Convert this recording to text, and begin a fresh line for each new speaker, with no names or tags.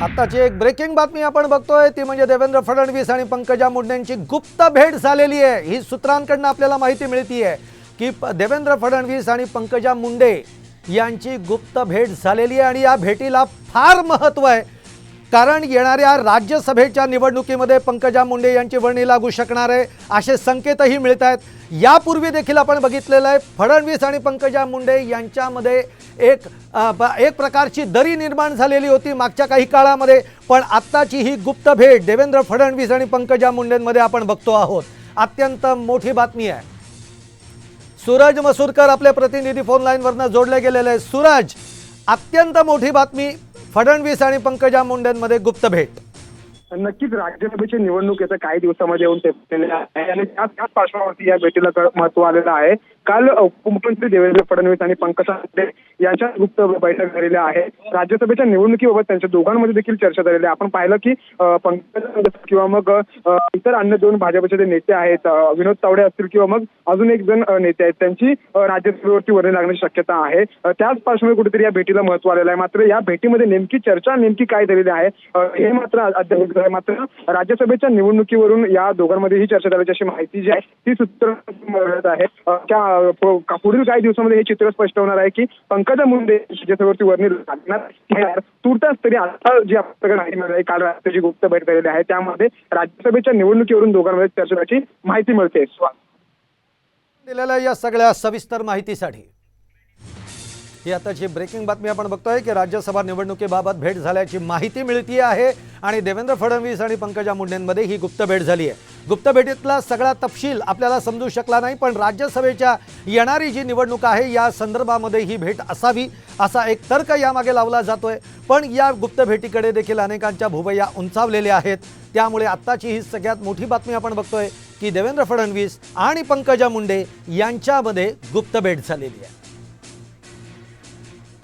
आत्ताची एक ब्रेकिंग बातमी आपण बघतोय ती म्हणजे देवेंद्र फडणवीस आणि पंकजा मुंडेंची गुप्त भेट झालेली आहे. ही सूत्रांकडनं आपल्याला माहिती मिळतीये की देवेंद्र फडणवीस आणि पंकजा मुंडे यांची गुप्त भेट झालेली आहे आणि या भेटीला फार महत्त्व आहे. कारण येणाऱ्या राज्यसभेच्या निवडणुकीमध्ये पंकजा मुंडे यांची वर्णी लागू शकणार आहे असे संकेतही मिळत आहेत. यापूर्वी देखील आपण बघितलेलं आहे फडणवीस आणि पंकजा मुंडे यांच्यामध्ये एक ब- एक प्रकारची दरी निर्माण झालेली होती मागच्या काही काळामध्ये पण आत्ताची ही गुप्त भेट देवेंद्र फडणवीस आणि पंकजा मुंडेंमध्ये आपण बघतो आहोत. अत्यंत मोठी बातमी आहे. सूरज मसूरकर आपले प्रतिनिधी फोन लाईनवरनं जोडले गेलेले आहे सूरज अत्यंत मोठी बातमी फडणवीस आणि पंकजा मुंडेंमध्ये गुप्त भेट.
नक्कीच राज्यसभेची निवडणूक येत्या काही दिवसामध्ये येऊन ठेपलेली आहे. आणि त्याच त्याच पार्श्वभूमीवरती या भेटीला महत्त्व आलेलं आहे. काल उपमुख्यमंत्री देवेंद्र फडणवीस आणि पंकजा मुंडे यांच्या गुप्त बैठक झालेल्या आहे. राज्यसभेच्या निवडणुकीबाबत त्यांच्या दोघांमध्ये देखील चर्चा झालेली आहे. आपण पाहिलं की पंकजा किंवा मग इतर अन्य दोन भाजपचे जे नेते आहेत विनोद तावडे असतील किंवा मग अजून एक जण नेते आहेत त्यांची राज्यसभेवरती वर्णी लागण्याची शक्यता आहे. त्याच पार्श्वभूमीवर कुठेतरी या भेटीला महत्त्व आलेलं आहे. मात्र या भेटीमध्ये नेमकी चर्चा नेमकी काय झालेली आहे हे मात्र अद्याप होत आहे. मात्र राज्यसभेच्या निवडणुकीवरून या दोघांमध्ये ही चर्चा झाल्याची अशी माहिती जी आहे ती सूत्र मिळत आहे. त्या पुढील काही दिवसामध्ये हे चित्र स्पष्ट होणार आहे की पंकजा मुंडे राज्यसभेवरती वर्णी लागणार तुर्तास तरी आता जी आपल्याकडे माहिती मिळाली आहे, काल रात्रीची गुप्त बैठक झालेली आहे त्यामध्ये राज्यसभेच्या निवडणुकीवरून दोघांमध्ये चर्चा माहिती मिळते.
दिलेल्या या सगळ्या सविस्तर माहितीसाठी ही आताची ब्रेकिंग बातमी आपण बघतोय की राज्यसभा निवडणुकीबाबत भेट झाल्याची माहिती मिळती आहे आणि देवेंद्र फडणवीस आणि पंकजा मुंडेंमध्ये ही गुप्त भेट झाली आहे गुप्त भेटीतला सगळा तपशील आपल्याला समजू शकला नाही पण राज्यसभेच्या येणारी जी निवडणूक आहे या संदर्भामध्ये ही भेट असावी असा एक तर्क यामागे लावला जातोय. पण या गुप्त भेटीकडे देखील अनेकांच्या भुवया उंचावलेल्या आहेत. त्यामुळे आत्ताची ही सगळ्यात मोठी बातमी आपण बघतोय की देवेंद्र फडणवीस आणि पंकजा मुंडे यांच्यामध्ये गुप्त भेट झालेली आहे.